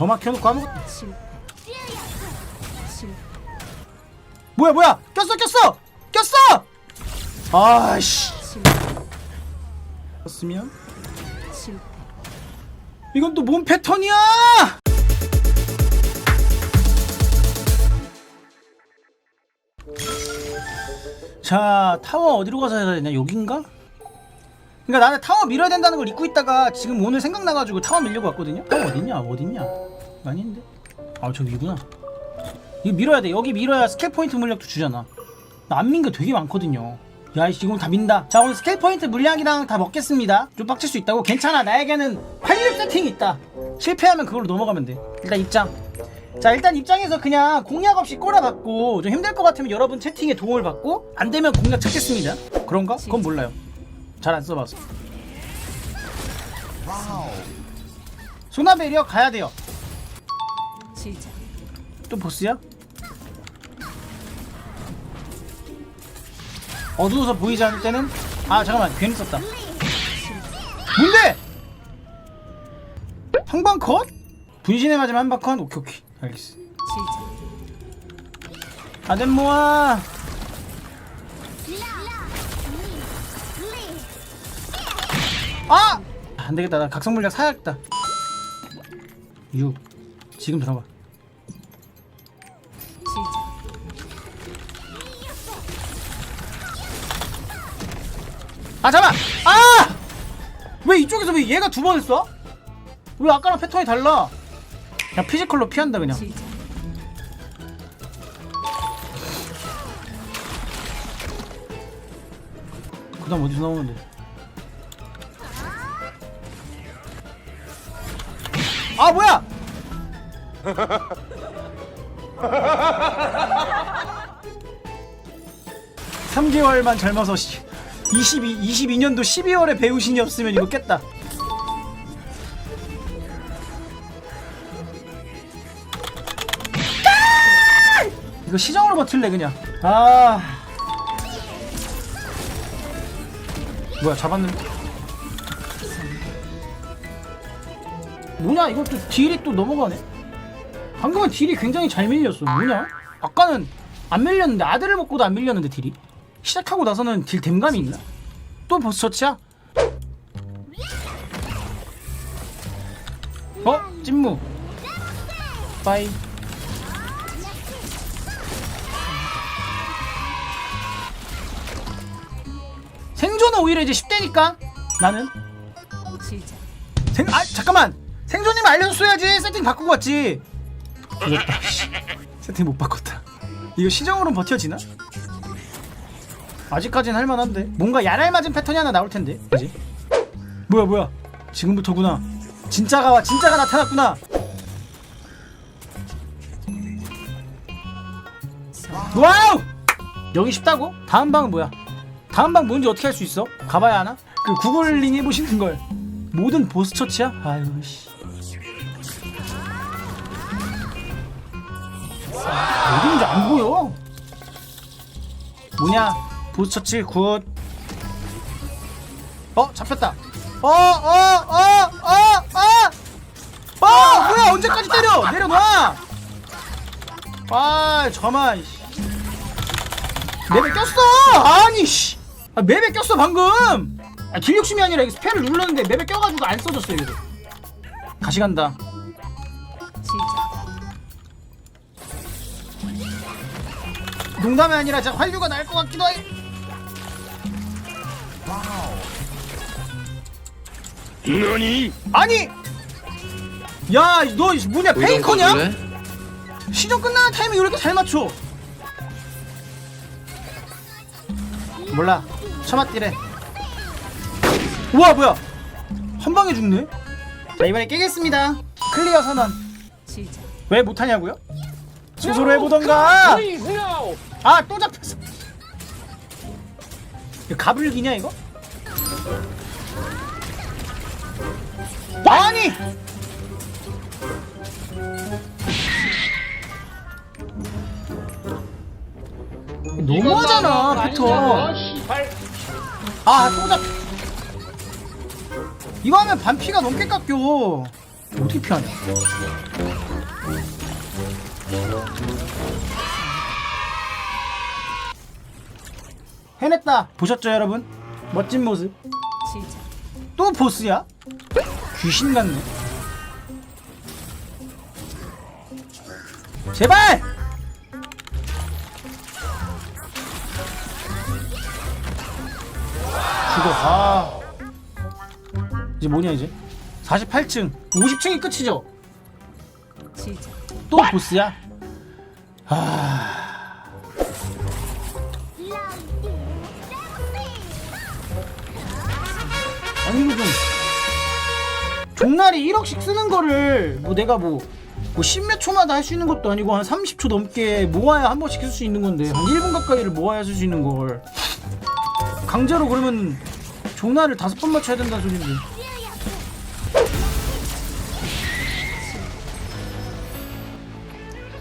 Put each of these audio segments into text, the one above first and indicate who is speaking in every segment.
Speaker 1: 저막 켜놓고 아무것도. 뭐야 뭐야 꼈어 꼈어 꼈어 아씨. 꼈으면. 이건 또 뭔 패턴이야 자 타워 어디로 가서 해야 되냐 여긴가? 그러니까 나는 타워 밀어야 된다는 걸 잊고 있다가 지금 오늘 생각나가지고 타워 밀려고 왔거든요. 타워 어딨냐? 어딨냐? 아닌데? 아 저기 위구나. 이거 밀어야 돼. 여기 밀어야 스킬 포인트 물약도 주잖아. 나안민 게 되게 많거든요. 야이씨 이건 다 민다. 자 오늘 스킬 포인트 물약이랑 다 먹겠습니다. 좀 빡칠 수 있다고? 괜찮아. 나에게는 활력 세팅이 있다. 실패하면 그걸로 넘어가면 돼. 일단 입장. 자 일단 입장에서 그냥 공략 없이 꼬라박고 좀 힘들 것 같으면 여러분 채팅에 도움을 받고 안 되면 공략 찾겠습니다. 그런가? 그건 몰라요 잘 안 써봐서 소나베리어 가야 돼요
Speaker 2: 시작.
Speaker 1: 또 보스야? 어두워서 보이지 않을 때는 아 잠깐만 괜히 썼다 뭔데? 한방 컷? 분신에 맞으면 한방 컷? 오케이 오케이 알겠어
Speaker 2: 시작.
Speaker 1: 다된 모아 아! 안 되겠다 나 각성 물약 사야겠다 6 지금
Speaker 2: 시작.
Speaker 1: 아 잠깐 아! 왜 이쪽에서 왜 얘가 두 번을 쏴? 왜 아까랑 패턴이 달라? 그냥 피지컬로 피한다 그냥
Speaker 2: 시작.
Speaker 1: 그 다음 어디서 나오는데 아 뭐야? 3개월만 젊어서 22, 22년도 12월에 배우신이 없으면 이거 깼다. 이거 시정으로 버틸래 그냥. 아. 뭐야 잡았는데 뭐냐? 이것도 딜이 또 넘어가네? 방금은 딜이 굉장히 잘 밀렸어. 뭐냐? 아까는 안 밀렸는데 아들을 먹고도 안 밀렸는데 딜이? 시작하고 나서는 딜 댐감이 있나? 또 보스 처치야? 어? 찐무. 빠이. 생존은 오히려 이제 10대니까? 나는. 생, 아 잠깐만 생존님 알려줬어야지 세팅 바꾸고 왔지 씨. 세팅 못 바꿨다 이거 시정으로 버텨지나? 아직까진 할만한데 뭔가 야랄 맞은 패턴이 하나 나올 텐데 그지? 뭐야 뭐야 지금부터구나 진짜가 와 진짜가 나타났구나 와우 여기 쉽다고? 다음 방은 뭐야? 다음 방 뭔지 어떻게 할 수 있어? 가봐야 하나? 그 구글링 해보시는 걸 모든 보스 처치야? 아유 씨 뭐냐 보스 처치 굿 어? 잡혔다 어? 어? 어? 어? 어? 어? 뭐야 언제까지 때려 내려놔 아 저만 씨. 맵에 꼈어 아니 씨 아, 맵에 꼈어 방금 아, 길 욕심이 아니라 이게 스펠을 눌렀는데 맵에 껴가지고 안 써졌어 이거 다시 간다 농담이 아니라 진짜 활류가 날 것 같기도 해.
Speaker 3: 너니?
Speaker 1: 아니! 야 너 뭐냐 페이커냐?
Speaker 3: 왜?
Speaker 1: 시정 끝나는 타이밍 왜 이렇게 잘 맞춰. 몰라. 처맞디래. 우와 뭐야? 한 방에 죽네? 자 이번에 깨겠습니다. 클리어 선언. 왜 못하냐고요? 스스로 해보던가. 아 또 잡혔어. 이거 가불기냐 이거? 아니! 너무하잖아 패턴 아또 잡 이거 하면 반피가 넘게 깎여. 어떻게 피하냐? 해냈다. 보셨죠, 여러분? 멋진 모습.
Speaker 2: 시작.
Speaker 1: 또 보스야? 귀신 같네. 제발! 죽어. 아. 이제 뭐냐 이제? 48층. 50층이 끝이죠?
Speaker 2: 시작.
Speaker 1: 또 보스야? 아. 아니 이거 좀 종날이 1억씩 쓰는 거를 뭐 내가 뭐, 뭐 10몇 초마다 할 수 있는 것도 아니고 한 30초 넘게 모아야 한 번씩 쓸 수 있는 건데 한 1분 가까이를 모아야 쓸 수 있는 걸. 강제로 그러면 종날을 다섯 번 맞춰야 된다는 소린데.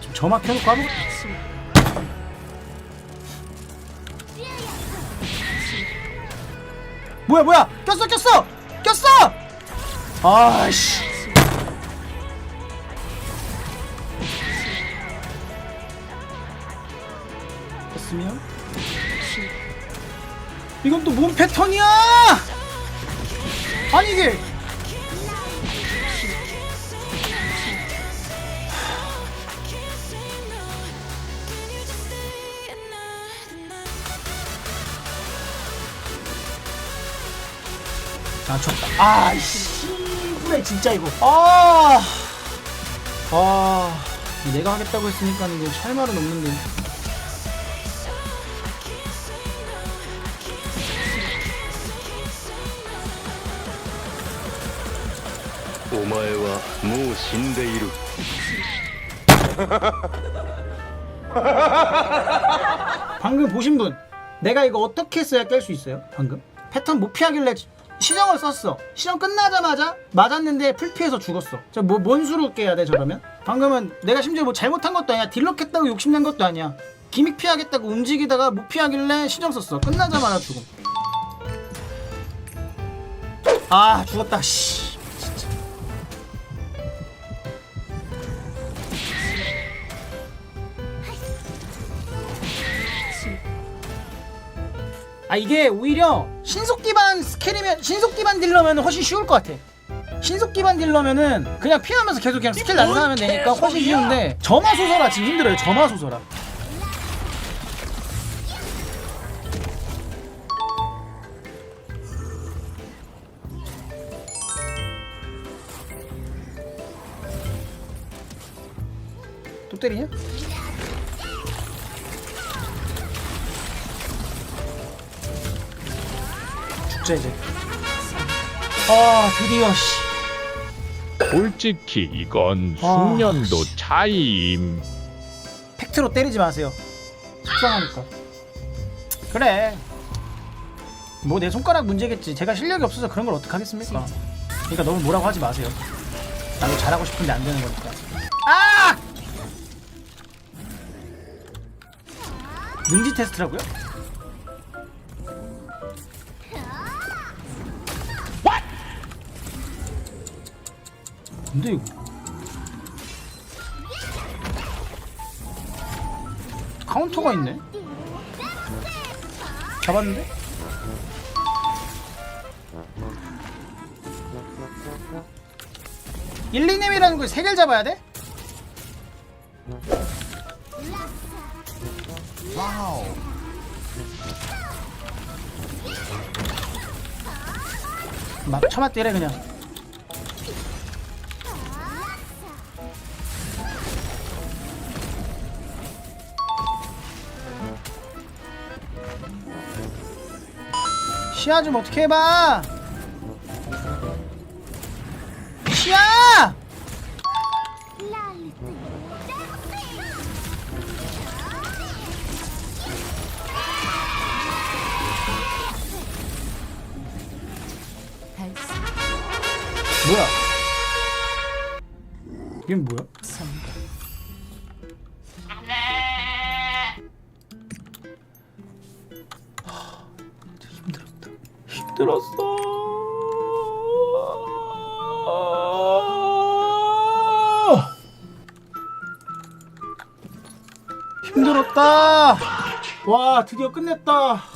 Speaker 1: 지금 저막 켜놓고 아무 뭐야 뭐야? 꼈어 꼈어! 꼈어! 아씨. 꼈으면? 이건 또 뭔 패턴이야? 아니 이게 아 좋다. 아이씨 그래 진짜 이거. 아, 아. 내가 하겠다고 했으니까 이거 할 말은 없는데.
Speaker 3: 오마에와 모 신데이루?
Speaker 1: 방금 보신 분 내가 이거 어떻게 써야 깰 수 있어요? 방금? 패턴 못 피하길래 시정을 썼어. 시정 끝나자마자 맞았는데 풀피해서 죽었어. 저뭐 뭔 수로 깨야 돼 저러면? 방금은 내가 심지어 뭐 잘못한 것도 아니야. 딜럭했다고 욕심낸 것도 아니야. 기믹 피하겠다고 움직이다가 못 피하길래 시정 썼어. 끝나자마자 죽음. 아 죽었다. 씨 아 이게 오히려 신속 기반 스킬이면 신속 기반 딜러면 훨씬 쉬울 것 같아. 신속 기반 딜러면은 그냥 피하면서 계속 그냥 스킬 난사하면 되니까 훨씬 쉬운데 점화 소설아 지금 힘들어요. 점화 소설아. 또 때리냐? 죽자 이제. 아 드디어 씨.
Speaker 4: 솔직히 이건
Speaker 1: 아,
Speaker 4: 숙련도
Speaker 1: 씨.
Speaker 4: 차이임.
Speaker 1: 팩트로 때리지 마세요. 속상하니까. 그래. 뭐 내 손가락 문제겠지. 제가 실력이 없어서 그런 걸 어떡하겠습니까? 그러니까 너무 뭐라고 하지 마세요. 나도 잘하고 싶은데 안 되는 거니까. 아! 능지 테스트라고요? 근데 이거 카운터가 있네. 잡았는데? 일 2, 님이라는 걸 세 개를 잡아야 돼? 막 쳐맞 때려 그냥. 시야 좀 어떻게 해봐. 시야! 뭐야? 이게 뭐야?
Speaker 2: 성
Speaker 1: 들었어. 힘들었다. 와, 드디어 끝냈다.